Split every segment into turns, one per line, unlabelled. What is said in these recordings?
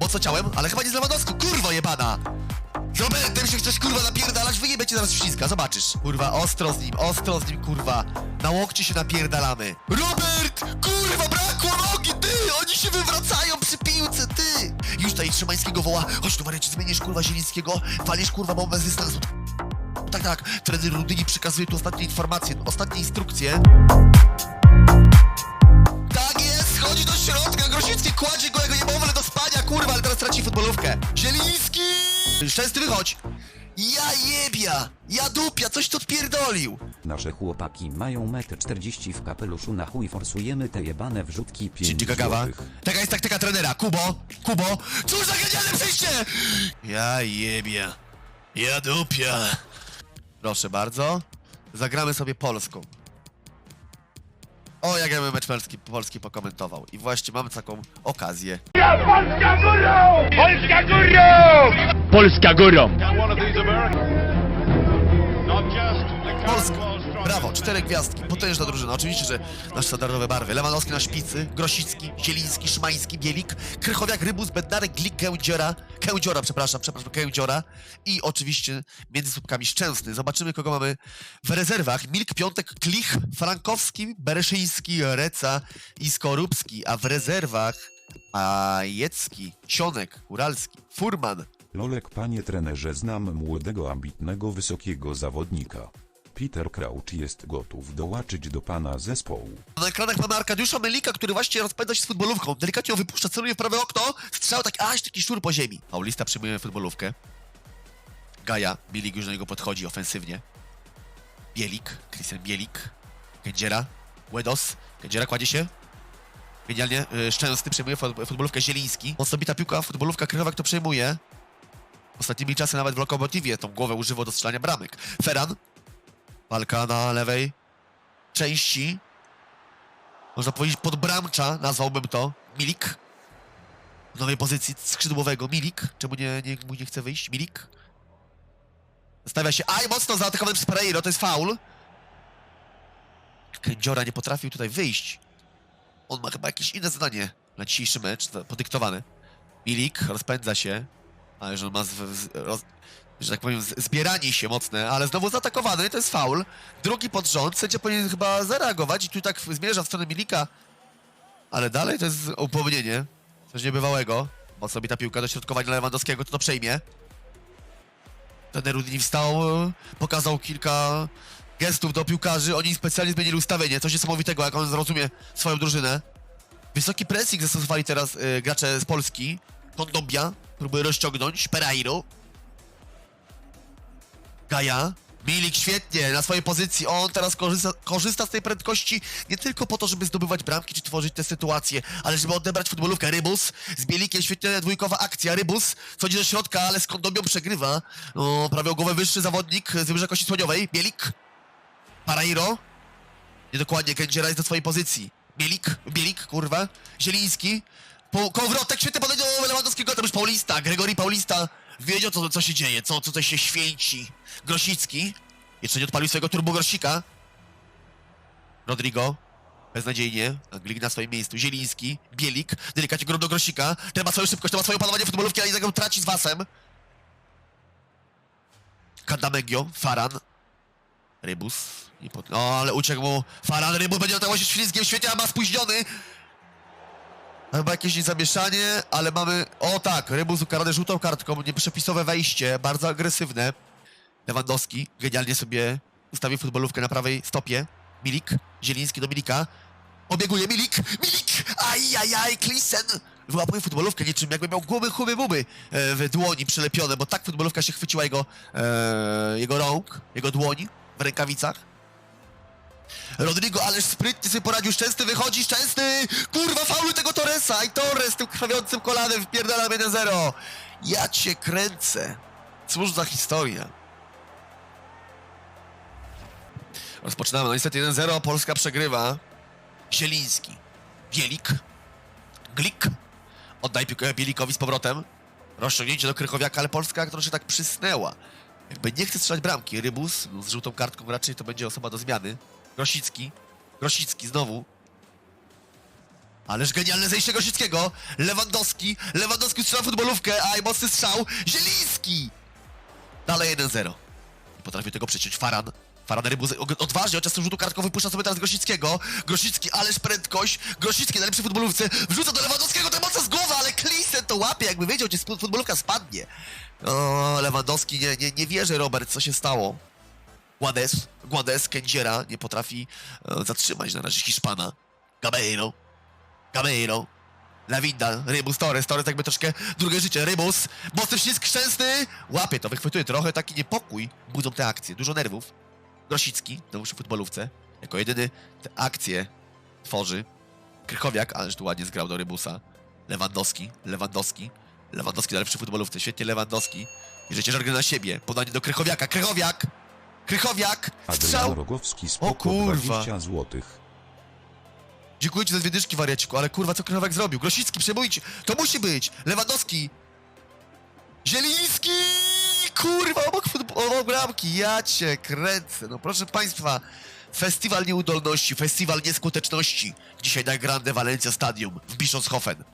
Mocno ciałem, ale chyba nie z Lewandowską, kurwa jebana! Z Robertem się chcesz kurwa napierdalać, wyjebie cię zaraz ślizga, zobaczysz. Kurwa, ostro z nim, ostro z nim, kurwa. Na łokcie się napierdalamy. Robert! Kurwa, brakło nogi, ty! Oni się wywracają przy piłce, ty! Już tutaj Szymańskiego woła, chodź tu Mareczek, zmienisz kurwa Zielińskiego, walisz kurwa bombę z dystansu. Tak, tak, trener Rudyni przekazuje tu ostatnie informacje, ostatnie instrukcje. Tak jest, chodzi do środka, Grosicki kładzie go jego niemowlę kurwa, ale teraz traci futbolówkę. Zieliński! Szczęsny wychodź! Ja jebia! Ja dupia, coś tu odpierdolił!
Nasze chłopaki mają 1,40 m w kapeluszu na chuj forsujemy te jebane wrzutki 5
Dzięki Gagawa.
złotych.
Taka jest taktyka trenera. Kubo, Kubo, cóż za genialne przejście! Ja jebia. Ja dupia. Proszę bardzo. Zagramy sobie Polską. O, jak ja bym mecz polski, polski pokomentował. I właśnie mamy taką okazję.
Polska górą! Polska górą! Polska górą!
Polska. Brawo, cztery gwiazdki, potężna drużyna. Oczywiście, że nasze standardowe barwy. Lewandowski na szpicy, Grosicki, Zieliński, Szymański, Bielik, Krychowiak, Rybus, Bednarek, Glik, Kędziora, Kędziora, przepraszam, przepraszam, Kędziora i oczywiście między słupkami Szczęsny. Zobaczymy, kogo mamy w rezerwach. Milk, Piątek, Klich, Frankowski, Bereszyński, Reca i Skorupski, a w rezerwach Ajecki, Sionek, Uralski, Furman,
Lolek panie trenerze znam młodego ambitnego wysokiego zawodnika. Peter Crouch jest gotów dołączyć do pana zespołu.
Na ekranach mamy Arkadiusza Melika, który właśnie rozpędza się z futbolówką. Delikatnie ją wypuszcza, celuje w prawe okno, strzał tak, aż taki szur po ziemi. Paulista przyjmuje futbolówkę. Gaja, Bielik już do niego podchodzi ofensywnie. Bielik, Christian Bielik, Kędziera, Łedos, Kędziera kładzie się. Genialnie, y, Szczęsny przejmuje fut- futbolówkę Zieliński. Mocno piłka, futbolówka Krychowiak to przejmuje. Ostatnimi czasy nawet w Lokomotywie tą głowę używał do strzelania bramek. Ferran, walka na lewej części można powiedzieć podbramcza, nazwałbym to. Milik. W nowej pozycji skrzydłowego. Milik. Czemu nie, nie, nie chce wyjść? Milik. Stawia się. Aj, mocno zaatakowany przez Pereiro, to jest faul. Kędziora nie potrafił tutaj wyjść. On ma chyba jakieś inne zadanie na dzisiejszy mecz, to podyktowane. Milik rozpędza się. Ale że on ma z, z, roz, że tak powiem, zbieranie się mocne, ale znowu zaatakowany, i to jest faul. Drugi pod rząd, sędzia powinien chyba zareagować i tu tak zmierza w stronę Milika. Ale dalej to jest upomnienie. Coś niebywałego. Mocno ta piłka do środkowania Lewandowskiego, to to przejmie. Ten Rudini wstał, pokazał kilka gestów do piłkarzy, oni specjalnie zmienili ustawienie, coś niesamowitego, jak on zrozumie swoją drużynę. Wysoki pressing zastosowali teraz y, gracze z Polski. Kondombia próbuje rozciągnąć, Pereiro. Gaja. Milik świetnie, na swojej pozycji. On teraz korzysta, korzysta z tej prędkości nie tylko po to, żeby zdobywać bramki czy tworzyć te sytuacje, ale żeby odebrać futbolówkę. Rybus z Bielikiem, świetnie dwójkowa akcja. Rybus wchodzi do środka, ale z Kondombią przegrywa. No, prawie o głowę wyższy zawodnik z Wybrzeża Kości Słoniowej. Bielik. Parairo. Niedokładnie, Kędziera jest do swojej pozycji. Bielik, Bielik, kurwa. Zieliński. Po, kołowrotek, świetny podanie do Lewandowskiego, to już Paulista. Gregory Paulista wiedział, co, co się dzieje, co tutaj się święci. Grosicki. Jeszcze nie odpalił swojego turbogrosika. Rodrigo. Beznadziejnie. Anglik na swoim miejscu. Zieliński. Bielik. Delikatnie grą do Grosika. Ten ma swoją szybkość, ten ma swoje panowanie futbolówki, ale jednak traci z wasem. Kandamegio. Faran. Rybus. Nie pod... O, ale uciekł mu Faran. Rybus będzie atakował się ślizgiem. Świetnie, a ma spóźniony. Chyba jakieś zamieszanie, ale mamy... O tak, Rybus ukarany żółtą kartką. Nieprzepisowe wejście. Bardzo agresywne. Lewandowski genialnie sobie ustawił futbolówkę na prawej stopie. Milik. Zieliński do Milika. Obieguje Milik. Milik! Ajajaj, Klisen! Wyłapuje futbolówkę niczym jakby miał gumy, humy, bumy e, w dłoni przylepione, bo tak futbolówka się chwyciła jego, e, jego rąk, jego dłoni w rękawicach. Rodrigo, ależ sprytnie sobie poradził, Szczęsny wychodzi, Szczęsny! Kurwa, faulu tego Torresa i Torres tym krwawiącym kolanem wpierdala 1-0. Ja cię kręcę. Cóż za historia. Rozpoczynamy, no niestety 1-0, Polska przegrywa. Zieliński, Bielik, Glik. Oddaj piłkę Bielikowi z powrotem. Rozciągnięcie do Krychowiaka, ale Polska troszkę tak przysnęła. Jakby nie chce strzelać bramki. Rybus z żółtą kartką raczej to będzie osoba do zmiany. Grosicki. Grosicki znowu. Ależ genialne zejście Grosickiego. Lewandowski. Lewandowski strzela futbolówkę, a mocny strzał. Zieliński! Dalej 1-0. Nie potrafił tego przeciąć. Faran. Faran Rybuz odważnie, chociaż ten rzutu kartkowym wypuszcza sobie teraz Grosickiego. Grosicki, ależ prędkość. Grosicki, najlepszy futbolówce. Wrzuca do Lewandowskiego, to mocno z głowy, ale Klisen to łapie, jakby wiedział, gdzie futbolówka spadnie. O, Lewandowski, nie, nie, nie wierzy, Robert, co się stało. Guades, Guades, Kędziera nie potrafi e, zatrzymać na razie Hiszpana. Gabeiro. Gabeiro. Lawinda, Rybus, Torres, Torres jakby troszkę drugie życie, Rybus, mocny ślisk szczęsny, łapie to, wychwytuje trochę taki niepokój, budzą te akcje, dużo nerwów. Grosicki, znowu przy futbolówce, jako jedyny te akcje tworzy. Krychowiak, ależ tu ładnie zgrał do Rybusa. Lewandowski, Lewandowski, Lewandowski najlepszy futbolówce, świetnie Lewandowski. Bierze ciężar na siebie, podanie do Krychowiaka, Krychowiak! Krychowiak!
Adrian
Strzał!
Rogowski spoko
kurwa.
20 złotych.
Dziękuję ci za dwie dyszki, wariaciku, ale kurwa, co Krychowiak zrobił? Grosicki, przebójcie! To musi być! Lewandowski! Zieliński! Kurwa, obok, futb- obok bramki, ja cię kręcę. No proszę państwa, festiwal nieudolności, festiwal nieskuteczności. Dzisiaj na Grande Valencia Stadium w Bischofshofen.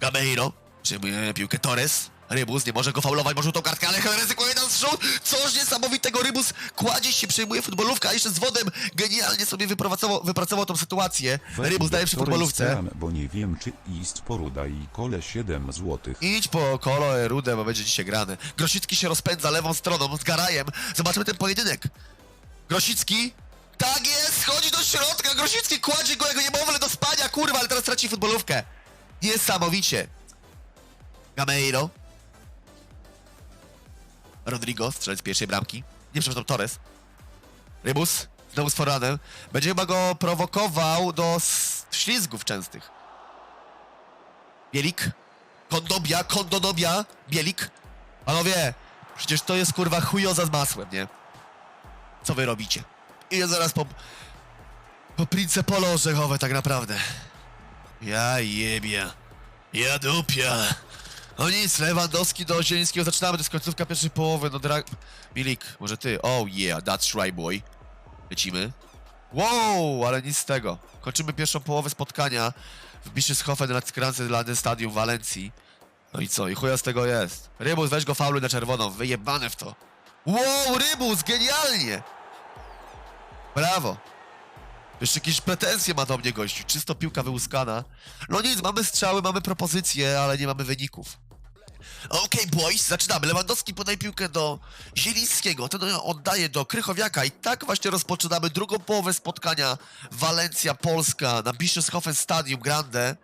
Gameiro przyjmuje piłkę Torres. Rybus nie może go faulować, może tą kartkę, ale ryzykuje na zrzut. Coś niesamowitego. Rybus kładzie się, przejmuje futbolówkę, a jeszcze z wodem genialnie sobie wypracował, wypracował tą sytuację. Rybus daje przy futbolówce.
stran, Bo nie wiem czy ist poruda i kole 7 złotych.
Idź po kolo rudę, bo będzie dzisiaj grane. Grosicki się rozpędza lewą stroną z Garajem. Zobaczymy ten pojedynek. Grosicki. Tak jest, chodzi do środka. Grosicki kładzie go jako niemowlę do spania, kurwa, ale teraz traci futbolówkę. Niesamowicie. Gameiro. Rodrigo, strzelec pierwszej bramki. Nie, przepraszam, Torres. Rybus, znowu z foranem. Będzie chyba go prowokował do ślizgów częstych. Bielik. Kondobia, kondonobia, Bielik. Panowie, przecież to jest kurwa chujoza z masłem, nie? Co wy robicie? Idę zaraz po... Po Prince Polo orzechowe tak naprawdę. Ja jebie. Ja dupia. No nic, Lewandowski do Zielińskiego. Zaczynamy, to jest końcówka pierwszej połowy, no dra... Bielik, może ty? Oh yeah, that's right boy. Lecimy. Wow, ale nic z tego. Kończymy pierwszą połowę spotkania w Bischofshofen nad Landen Stadium w Walencji. No i co? I chuja z tego jest. Rybus, weź go faulu na czerwoną. Wyjebane w to. Wow, Rybus, genialnie! Brawo. Jeszcze jakieś pretensje ma do mnie gościu. Czysto piłka wyłuskana. No nic, mamy strzały, mamy propozycje, ale nie mamy wyników. Okej, boys, zaczynamy. Lewandowski podaje piłkę do Zielińskiego. Ten ją oddaje do Krychowiaka i tak właśnie rozpoczynamy drugą połowę spotkania Walencja-Polska na Bischofshofen Stadium Grande.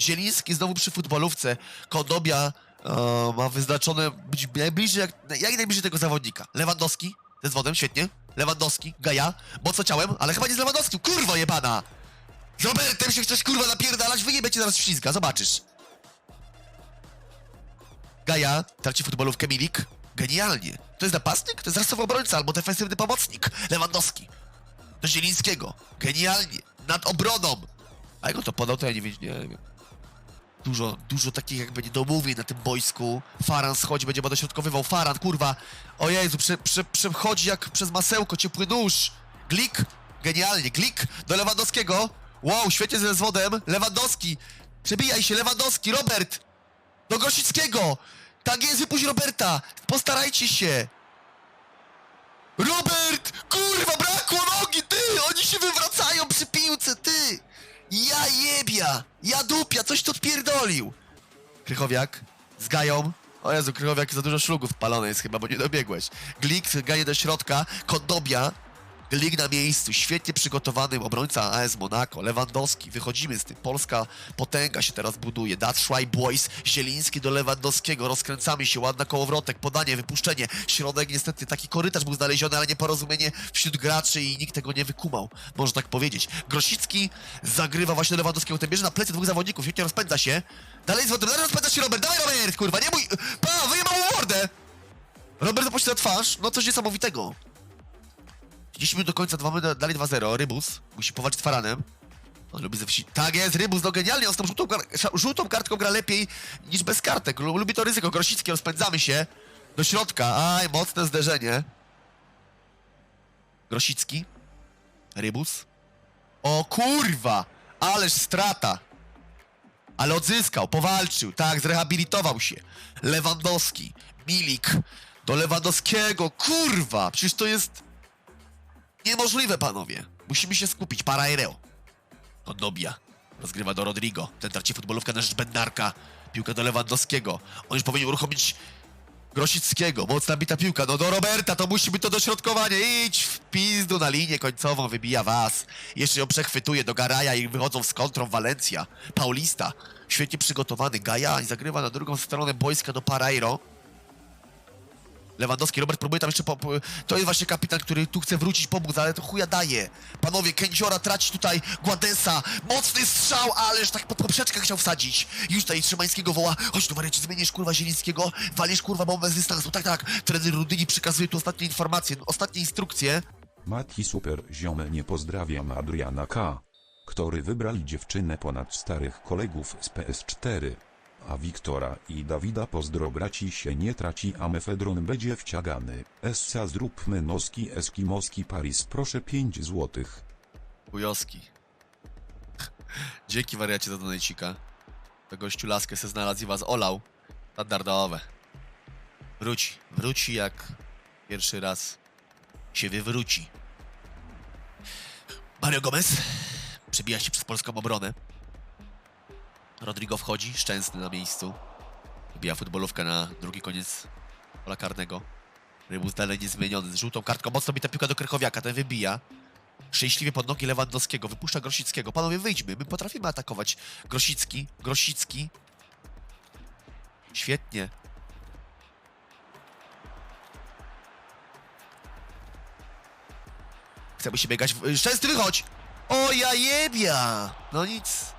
Zieliński znowu przy futbolówce. Kodobia e, ma wyznaczone być najbliżej, jak, jak najbliżej tego zawodnika. Lewandowski, ze zwodem, świetnie. Lewandowski, Gaja, mocno ciałem, ale chyba nie z Lewandowskim. Kurwa jebana! Z Robertem się chcesz kurwa napierdalać, wyjebie cię zaraz ślizga, zobaczysz. Gaja, traci futbolówkę Milik. Genialnie. To jest napastnik? To jest rasowy obrońca albo defensywny pomocnik. Lewandowski. Do Zielińskiego. Genialnie. Nad obroną. A on to podał, to ja nie, wiem- nie wiem. Dużo, dużo takich jakby niedomówień na tym boisku. Faran schodzi, będzie dośrodkowywał. Faran, kurwa. O Jezu, prze, prze, przechodzi jak przez masełko, ciepły nóż. Glik. Genialnie. Glik do Lewandowskiego. Wow, świetnie ze zwodem. Lewandowski. Przebijaj się, Lewandowski. Robert. Do Grosickiego! Tak jest, wypuść Roberta! Postarajcie się! Robert! Kurwa, brakło nogi, ty! Oni się wywracają przy piłce, ty! Ja jebia! Ja dupia, coś tu odpierdolił! Krychowiak z Gają. O Jezu, Krychowiak za dużo szlugów palone jest chyba, bo nie dobiegłeś. Glik gaje do środka, Kondobia. Glik na miejscu, świetnie przygotowanym obrońca AS Monaco, Lewandowski, wychodzimy z tym, polska potęga się teraz buduje, that's boys, Zieliński do Lewandowskiego, rozkręcamy się, ładna kołowrotek, podanie, wypuszczenie, środek niestety, taki korytarz był znaleziony, ale nieporozumienie wśród graczy i nikt tego nie wykumał, można tak powiedzieć. Grosicki zagrywa właśnie Lewandowskiego, ten bierze na plecy dwóch zawodników, świetnie rozpędza się, dalej z wodem, dalej rozpędza się Robert, dawaj Robert, kurwa, nie mój, pa, wyjebał mu mordę! Robert zapuścił na twarz, no coś niesamowitego. 10 minut do końca, da- dalej 2-0. Rybus musi powalczyć z Faranem. On lubi ze wsi. Tak jest, Rybus, no genialnie, on z tą żółtą, żółtą kartką gra lepiej niż bez kartek. Lu- Lubi to ryzyko. Grosicki, rozpędzamy się do środka. Aj, mocne zderzenie. Grosicki. Rybus. O kurwa! Ależ strata! Ale odzyskał, powalczył, tak, zrehabilitował się. Lewandowski, Milik, do Lewandowskiego, kurwa, przecież to jest niemożliwe, panowie. Musimy się skupić, para aereo. Konobia. Rozgrywa do Rodrigo. Ten traci futbolówkę na rzecz Bednarka. Piłka do Lewandowskiego. On już powinien uruchomić Grosickiego. Mocna bita piłka. No do Roberta, to musi być to dośrodkowanie. Idź w pizdu na linię końcową, wybija was. Jeszcze ją przechwytuje do Garaja i wychodzą z kontrą Valencia. Paulista. Świetnie przygotowany. Gaja i zagrywa na drugą stronę boiska do Parairo. Lewandowski, Robert próbuje tam jeszcze po, To jest właśnie kapitan, który tu chce wrócić, pomóc, ale to chuja daje. Panowie, Kędziora traci tutaj Guadesa. Mocny strzał, ależ tak pod poprzeczkę chciał wsadzić. Już tutaj Trzymańskiego woła. Chodź tu, Mariusz, zmienisz kurwa Zielińskiego. Walisz kurwa bombę z dystansu. Tak, tak. Trener Rudyni przekazuje tu ostatnie informacje, ostatnie instrukcje.
Mati super ziome nie pozdrawiam Adriana K. Który wybrali dziewczynę ponad starych kolegów z PS4. A Wiktora i Dawida pozdro braci się nie traci a mefedron będzie wciagany. Essa zróbmy noski eskimoski Paris proszę 5 złotych.
Bujowski. Dzięki wariacie za donajcika. To gościu laskę se znalazł i was olał. Standardowe. Wróci. Wróci jak pierwszy raz się wywróci. Mario Gomez przebija się przez polską obronę. Rodrigo wchodzi, szczęsny na miejscu. Wybija futbolówkę na drugi koniec pola karnego. Rybus dalej niezmieniony, z żółtą kartką. Mocno bita piłka do Krychowiaka, ten wybija. Szczęśliwie pod nogi Lewandowskiego, wypuszcza Grosickiego. Panowie, wyjdźmy, my potrafimy atakować. Grosicki, Grosicki. Świetnie. Chcemy się biegać. w- Szczęsny, wychodź! O, ja jebia! No nic.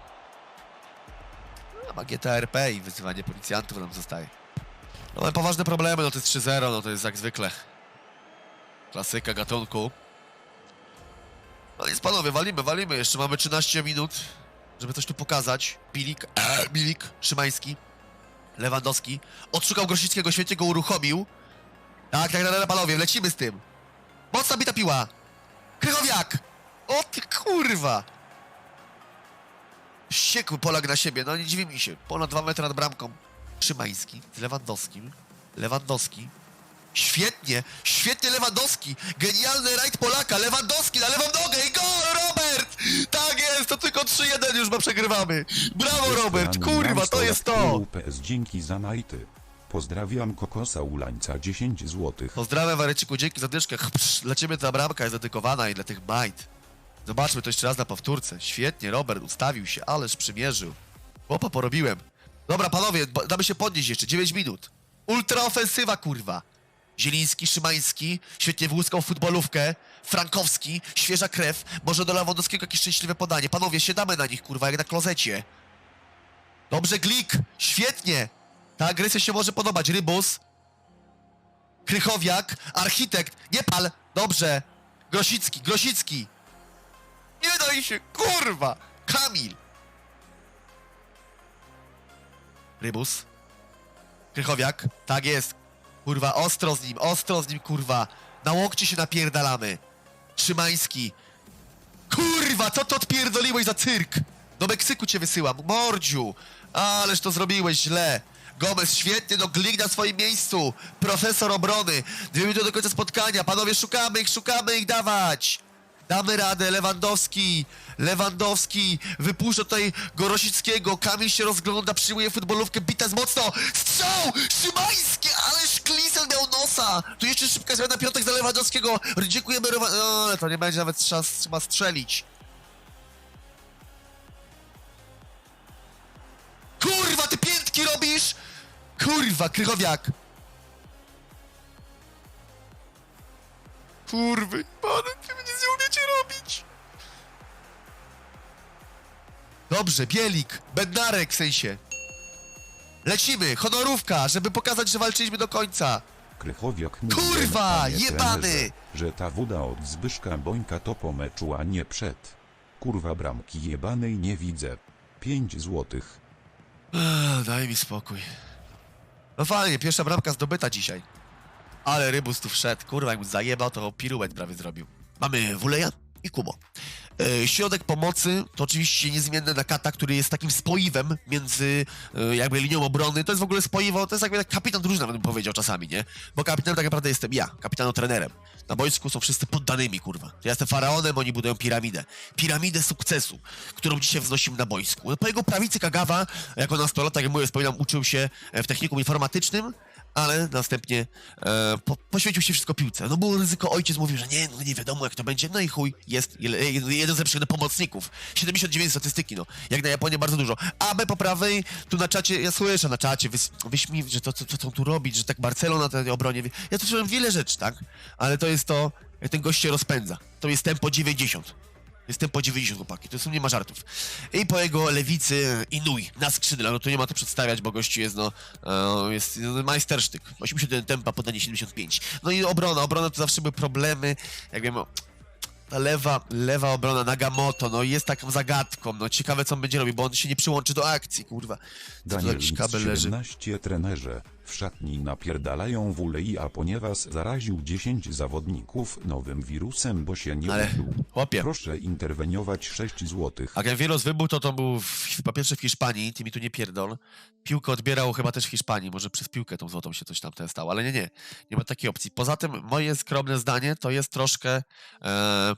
Ma GTRP i wyzywanie policjantów nam zostaje. No, mamy poważne problemy, no to jest 3-0, no to jest jak zwykle. Klasyka gatunku. No nic panowie, walimy, walimy. Jeszcze mamy 13 minut, żeby coś tu pokazać. Bilik, e, Bilik, Szymański, Lewandowski. Odszukał Grosickiego, świetnie go uruchomił. Tak, tak, tak, tak, panowie, lecimy z tym. Mocna bita piła. Krychowiak! O ty kurwa! Ściekły Polak na siebie, no nie dziwi mi się. Ponad 2 metry nad bramką. Szymański z Lewandowskim. Lewandowski. Świetnie, świetnie Lewandowski. Genialny rajd Polaka. Lewandowski na lewą nogę i gol, Robert! Tak jest, to tylko 3-1 już ma przegrywamy. Brawo, Robert, kurwa, to jest to.
PS dzięki za najty. Pozdrawiam Kokosa Ulańca 10 złotych.
Pozdrawiam Wareczyku, dzięki za dyszkę. Psz, Dla ciebie ta bramka jest dedykowana i dla tych majt. Zobaczmy to jeszcze raz na powtórce. Świetnie, Robert ustawił się, ależ przymierzył. Chłopa porobiłem. Dobra, panowie, damy się podnieść jeszcze, 9 minut. Ultraofensywa, kurwa. Zieliński, Szymański, świetnie wyłuskał futbolówkę. Frankowski, świeża krew. Może do Lewandowskiego jakieś szczęśliwe podanie. Panowie, siadamy na nich, kurwa, jak na klozecie. Dobrze, Glik, świetnie. Ta agresja się może podobać. Rybus, Krychowiak, architekt, nie pal, dobrze. Grosicki, Grosicki. Nie daj się, kurwa. Kamil. Rybus. Krychowiak, tak jest. Kurwa, ostro z nim, ostro z nim, kurwa. Na łokcie się napierdalamy. Szymański. Kurwa, co to odpierdoliłeś za cyrk? Do Meksyku cię wysyłam, mordziu. Ależ to zrobiłeś źle. Gomez świetnie, no Glik na swoim miejscu. Profesor obrony. Dwie minuty do końca spotkania. Panowie, szukamy ich, szukamy ich, dawać. Damy radę, Lewandowski, Lewandowski, wypuszcza tutaj Gorosickiego, Kamil się rozgląda, przyjmuje futbolówkę, bita z mocno, strzał, Szymański, ależ Klisel miał nosa, tu jeszcze szybka zmiana, piątek za Lewandowskiego, dziękujemy, Lewa... no, to nie będzie nawet trzeba, trzeba strzelić. Kurwa, ty piętki robisz! Kurwa, Krychowiak! Kurwy, pany, ty Dobrze, Bielik, Bednarek w sensie. Lecimy, honorówka, żeby pokazać, że walczyliśmy do końca.
Krychowiak mówi,
Kurwa,
panie
jebany!
trenerze, Że ta woda od Zbyszka Bońka to po meczu, a nie przed. Kurwa bramki jebanej nie widzę. 5 złotych.
Ech, Daj mi spokój. No fajnie, pierwsza bramka zdobyta dzisiaj. Ale Rybus tu wszedł, kurwa, jak mu zajebał, to piruet prawie zrobił. Mamy Wuleja i Kubo. E, środek pomocy to oczywiście niezmienny Nakata, który jest takim spoiwem między e, jakby linią obrony. To jest w ogóle spoiwo, to jest jakby tak kapitan drużyny, nawet bym powiedział czasami, nie? Bo kapitanem tak naprawdę jestem ja, kapitanem trenerem. Na boisku są wszyscy poddanymi, kurwa. Ja jestem faraonem, oni budują piramidę. Piramidę sukcesu, którą dzisiaj wznosimy na boisku. No, po jego prawicy Kagawa, jako nastolatek, jak mówię, wspominam, uczył się w technikum informatycznym, ale następnie e, po, poświęcił się wszystko piłce. No było ryzyko, ojciec mówił, że nie, no nie wiadomo jak to będzie, no i chuj, jest jele- jeden z lepszych pomocników. 79 statystyki, no. Jak na Japonię bardzo dużo. A B po prawej, tu na czacie, ja słyszę na czacie, wys, wyśmi, że to, co, co tu robić, że tak Barcelona na tej obronie, ja tu słyszałem wiele rzeczy, tak? Ale to jest to, jak ten gość się rozpędza. To jest tempo 90. Jest tempo 90, chłopaki, to są nie ma żartów. I po jego lewicy Inui na skrzydle, no tu nie ma to przedstawiać, bo gościu jest, no, e, jest no, majstersztyk. 81 tempa, podanie 75. No i obrona, obrona to zawsze były problemy, jak wiem, ta lewa, lewa obrona Nagamoto, no jest taką zagadką, no ciekawe co on będzie robił, bo on się nie przyłączy do akcji, kurwa. Tu
Daniel
jakiś kabel leży.
17 trenerze. W szatni napierdalają w ulei, a ponieważ zaraził 10 zawodników nowym wirusem, bo się nie
Ale,
uczył.
chłopie.
Proszę interweniować 6 złotych.
A jak wirus wybuchł, to to był w, po pierwsze w Hiszpanii, ty mi tu nie pierdol. Piłkę odbierał chyba też w Hiszpanii, może przez piłkę tą złotą się coś tam te stało, ale nie, nie, nie ma takiej opcji. Poza tym moje skromne zdanie to jest troszkę e,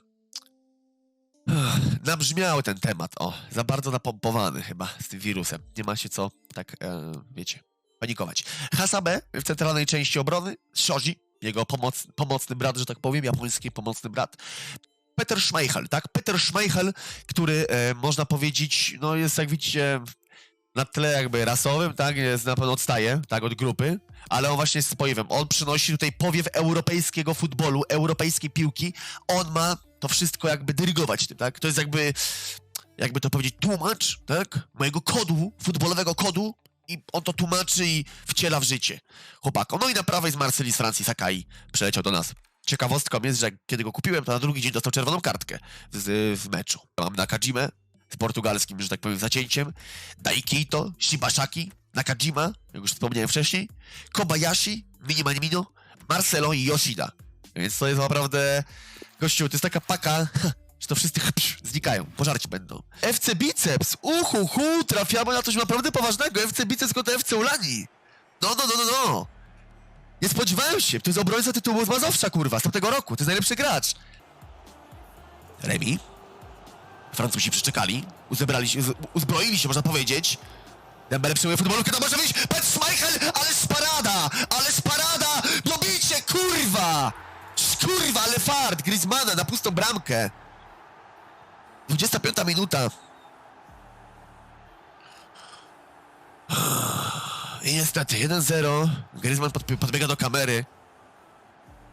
nabrzmiały ten temat, o, za bardzo napompowany chyba z tym wirusem. Nie ma się co tak, e, wiecie, panikować. Hasabe w centralnej części obrony, Shoji, jego pomoc, pomocny brat, że tak powiem, japoński pomocny brat. Peter Schmeichel, tak? Peter Schmeichel, który e, można powiedzieć, no jest jak widzicie na tle jakby rasowym, tak? Jest na pewno odstaje, tak, od grupy, ale on właśnie jest spoiwem. On przynosi tutaj powiew europejskiego futbolu, europejskiej piłki. On ma to wszystko jakby dyrygować tym, tak? To jest jakby, jakby to powiedzieć, tłumacz, tak? Mojego kodu, futbolowego kodu i on to tłumaczy i wciela w życie chłopakom. No i na prawej jest Marcelis Francis Sakai, przyleciał do nas. Ciekawostką jest, że kiedy go kupiłem, to na drugi dzień dostał czerwoną kartkę w, w meczu. Mam Nakajimę z portugalskim, że tak powiem, zacięciem, Daikito, Shibashaki, Nakajima, jak już wspomniałem wcześniej, Kobayashi, Minimanimino, Marcelo i Yoshida. Więc to jest naprawdę, gościu, to jest taka paka, że to wszyscy psz, znikają, pożarci będą. FC Biceps, uhu, hu, trafiamy na coś naprawdę poważnego. FC Biceps kontra FC Ulani. No, no, no, no, no. Nie spodziewałem się, to jest obrońca tytułu z Mazowsza, kurwa, z tamtego roku, to jest najlepszy gracz. Remi. Francuzi przeczekali, uzebrali się, uz- uzbroili się, można powiedzieć. Dembele przyjmuje futbolówkę, to może wyjść Pet Schmeichel, ale parada, ale parada, dobicie, kurwa! Kurwa, ale fart, Griezmana na pustą bramkę. 25 minuta. I niestety 1-0. Griezmann pod, podbiega do kamery.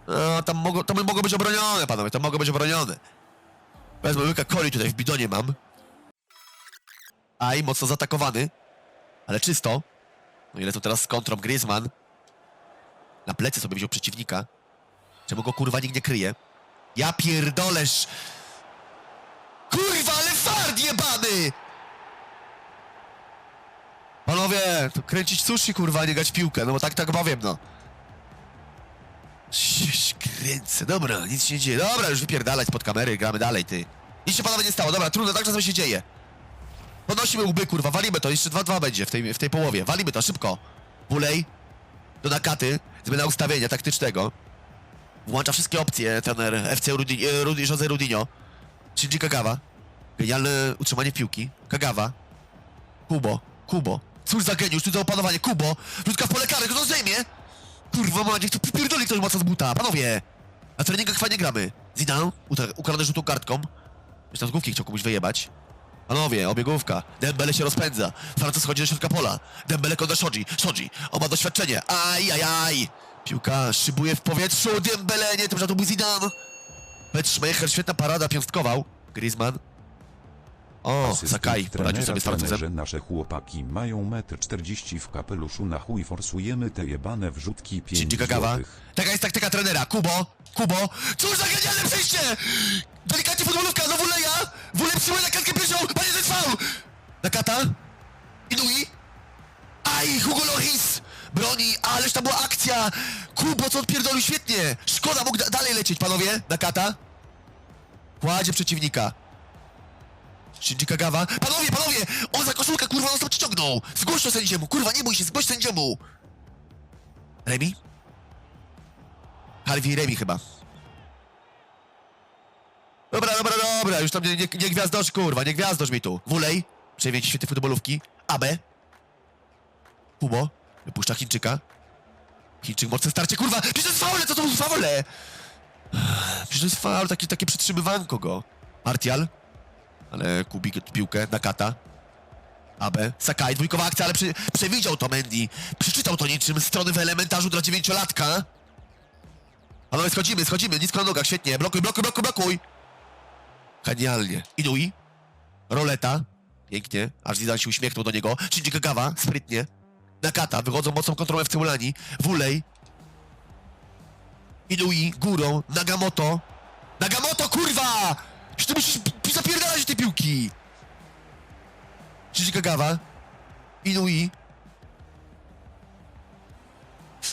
No, tam mogło, by mogło być obronione, panowie, to mogło być obronione. Wezmę łyka coli tutaj w bidonie mam. Aj, mocno zaatakowany. Ale czysto. No ile to teraz z kontrą Griezmann. Na plecy sobie wziął przeciwnika. Czemu go kurwa nikt nie kryje? Ja pierdolesz! Kurwa, ale fart jebany! Panowie, to kręcić sushi kurwa, nie grać w piłkę, no bo tak tak powiem, no. Ś- Kręcę, dobra, nic się nie dzieje. Dobra, już wypierdalać pod kamery, gramy dalej, ty. Nic się panowie nie stało, dobra, trudno, tak czasem się dzieje. Podnosimy łby, kurwa, walimy to, jeszcze 2-2 będzie w tej, w tej połowie. Walimy to, szybko. Bulej, do nakaty, zmiana ustawienia taktycznego. Włącza wszystkie opcje trener FC Jose Rudinho. Shinji Kagawa. Genialne utrzymanie piłki. Kagawa. Kubo, Kubo. Cóż za geniusz, tu za opanowanie, Kubo. Rzutka w pole karne, kto to zdejmie? Kurwa macie, to pierdoli ktoś mocno z buta, panowie. Na treningach fajnie gramy. Zidane, ukarany żółtą kartką. Jeszcze z główki chciał komuś wyjebać. Panowie, obiegówka. Dembele się rozpędza. Francuz chodzi do środka pola. Dembele kontra Shoji. Shoji. On ma doświadczenie. Aj, aj, aj. Piłka szybuje w powietrzu. Dembele, nie, to był Zidane. Petr Schmeichel, świetna parada, piąstkował. Griezmann. O, Sakai, poradził sobie z Francuzem.
Nasze chłopaki mają 1,40 m w kapeluszu na chuj forsujemy te jebane wrzutki 5
Shinji Kagawa.
złotych.
Taka jest taktyka trenera. Kubo, Kubo. Cóż za genialne przejście! Delikatnie futbolówka, znowu Leja. Wule przyjmuje na klatkę pierwszą. Panie, faul. Nakata. Inui. Aj, Hugo Loris. Broni, ależ to była akcja. Kubo, co odpierdolił świetnie. Szkoda, mógł da dalej lecieć, panowie. Nakata. Kładzie przeciwnika. Shinji Kagawa. Panowie, panowie! On za koszulkę, kurwa, on tam przyciągnął! Zgłoś to sędziemu, kurwa, nie bój się, zgłoś sędziemu! Remi? Harvey Remi chyba. Dobra, dobra, dobra, już tam nie, nie, nie gwiazdosz, kurwa, nie gwiazdosz mi tu. Wulej, przejęcie świetnej futbolówki. Abe. Kubo, wypuszcza Chińczyka. Chińczyk mocne starcie, kurwa, przecież to jest faule, co to są faule? Przecież to jest faul, takie, takie przytrzymywanko go. Martial. Ale Kubik piłkę, Nakata. Abe, Sakai, dwójkowa akcja, ale przy, przewidział to Mendy. Przeczytał to niczym strony w elementarzu dla dziewięciolatka. Panowie, schodzimy, schodzimy, nisko na nogach, świetnie. Blokuj, blokuj, blokuj, blokuj. Genialnie. Inui. Roleta. Pięknie. Aż Zidane się uśmiechnął do niego. Shinji Kagawa, sprytnie. Nakata, wychodzą mocną kontrolę w Ceulani. Wulej. Inui, górą. Nagamoto. Nagamoto, kurwa! Czy ty musisz zapierdalać te piłki? Shinji Kagawa. Inui.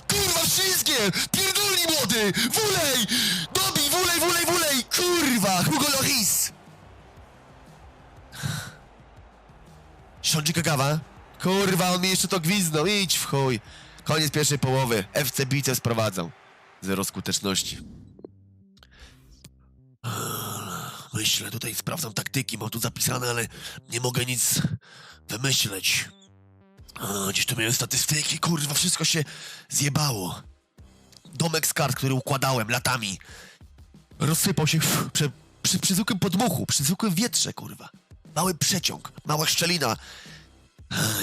Kurwa, wszystkie! Pierdolni młody! Wulej! Dobij, wulej, wulej, wulej! Kurwa! Hugo Loris! Kagawa. Kurwa, on mi jeszcze to gwizdnął. Idź w chuj. Koniec pierwszej połowy. FC Biceps prowadzą. Zero skuteczności. Myślę, tutaj sprawdzam taktyki, mam tu zapisane, ale nie mogę nic wymyśleć. A, gdzieś tu miałem statystyki, kurwa, wszystko się zjebało. Domek z kart, który układałem latami, rozsypał się przy, przy, przy zwykłym podmuchu, przy zwykłym wietrze, kurwa. Mały przeciąg, mała szczelina.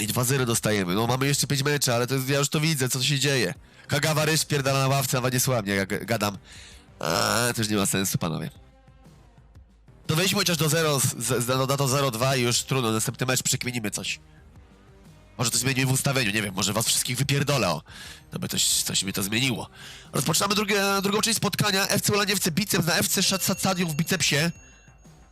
I 2-0 dostajemy. No mamy jeszcze 5 meczy, ale to jest, ja już to widzę, co się dzieje. Kagawa ryż pierdala na ławce, a nie słabnie, jak gadam. To już nie ma sensu, panowie. To weźmy chociaż do 0, z, da to 0-2 i już trudno, następny mecz przekminimy coś. Może to zmienimy w ustawieniu, nie wiem, może was wszystkich wypierdolę, o. To by coś, coś mi to zmieniło. Rozpoczynamy drugie, drugą część spotkania. FC Ulaniewce biceps na FC Stadium w bicepsie.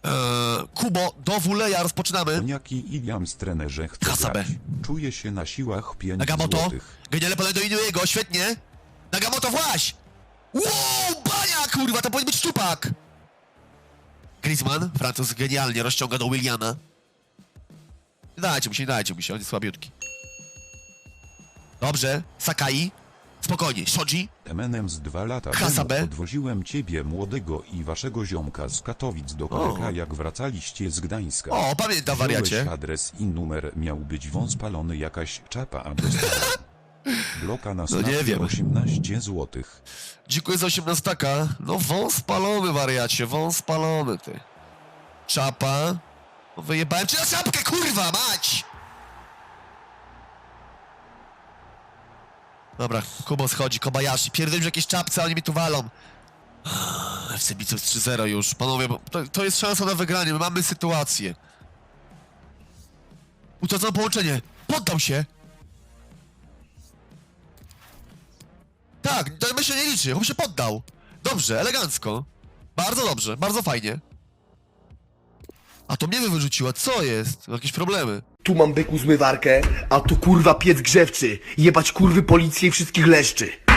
Eee, Kubo do Wuleja rozpoczynamy.
Koniaki Iliams trenerze chce
Kasabe.
grać. Czuje się na siłach 5
Nagamoto.
złotych.
Geniale podanie do Inuiego, świetnie. Nagamoto właś! Wow, bania, kurwa, to powinien być szczupak! Griezmann, Francuz genialnie rozciąga do Williana. Nie dajcie mu się, nie dajcie mu się, on jest słabiutki. Dobrze, Sakai. Spokojnie, Shoji.
Emenem z dwa lata
Kasabe.
temu odwoziłem ciebie młodego i waszego ziomka z Katowic do Kreka jak wracaliście z Gdańska.
O, pamiętam,
Wziąłeś
wariacie.
adres i numer miał być wąs palony jakaś czapa, a dostałem. Bloka na
No nie wiem.
18 złotych.
Dziękuję za 18 taka. No wąs spalony, wariacie, wąs spalony, ty. Czapa. No wyjebałem cię na czapkę, kurwa, mać! Dobra, Kubo schodzi, Kobayashi. Pierdolę, jakieś czapce, oni mi tu walą. FC Biceps 3-0 już. Panowie, to, to jest szansa na wygranie, my mamy sytuację. Utracone połączenie. Poddał się. Tak, to się nie liczy, on się poddał. Dobrze, elegancko. Bardzo dobrze, bardzo fajnie. A to mnie wyrzuciła, co jest? Jakieś problemy.
Tu mam byku zmywarkę, a tu kurwa piec grzewczy. Jebać kurwy policję i wszystkich leszczy.